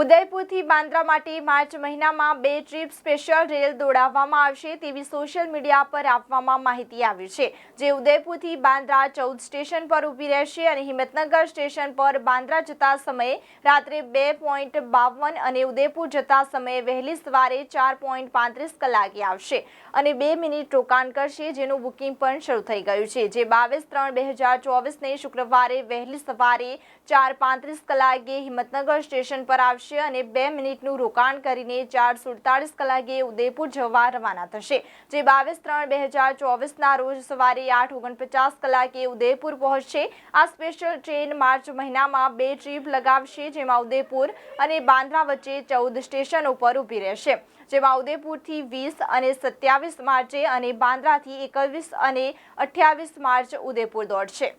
ઉદયપુરથી બાંદ્રા માટે માર્ચ મહિનામાં બે ટ્રીપ સ્પેશિયલ રેલ દોડાવવામાં આવશે તેવી સોશિયલ મીડિયા પર આપવામાં માહિતી આવી છે, જે ઉદયપુરથી બાંદ્રા ચૌદ સ્ટેશન પર ઊભી રહેશે અને હિંમતનગર સ્ટેશન પર બાંદ્રા જતા સમયે રાત્રે બે પોઈન્ટ બાવન અને ઉદયપુર જતા સમયે વહેલી સવારે ચાર પોઈન્ટ પાંત્રીસ કલાકે આવશે અને બે મિનિટ રોકાણ કરશે, જેનું બુકિંગ પણ શરૂ થઈ ગયું છે, જે બાવીસ ત્રણ બે હજાર ચોવીસને શુક્રવારે વહેલી સવારે ચાર પાંત્રીસ કલાકે હિંમતનગર સ્ટેશન પર આવશે. અને બે મિનિટનું રોકાણ કરીને ચાર સુડતાલીસ કલાકે ઉદયપુર જવા રવાના થશે. જે બાવીસ ત્રણ બે હજાર ચોવીસના રોજ સવારે આઠ ઓગણપચાસ કલાકે ઉદયપુર પહોંચશે. આ સ્પેશિયલ ટ્રેન માર્ચ મહિનામાં બે ટ્રીપ લગાવશે, જેમાં ઉદયપુર અને બાંદ્રા વચ્ચે ચૌદ સ્ટેશન ઉપર ઊભી રહેશે. જેમાં ઉદયપુરથી વીસ અને સત્યાવીસ માર્ચે અને બાંદ્રાથી એકવીસ અને અઠ્યાવીસ માર્ચ ઉદયપુર દોડશે.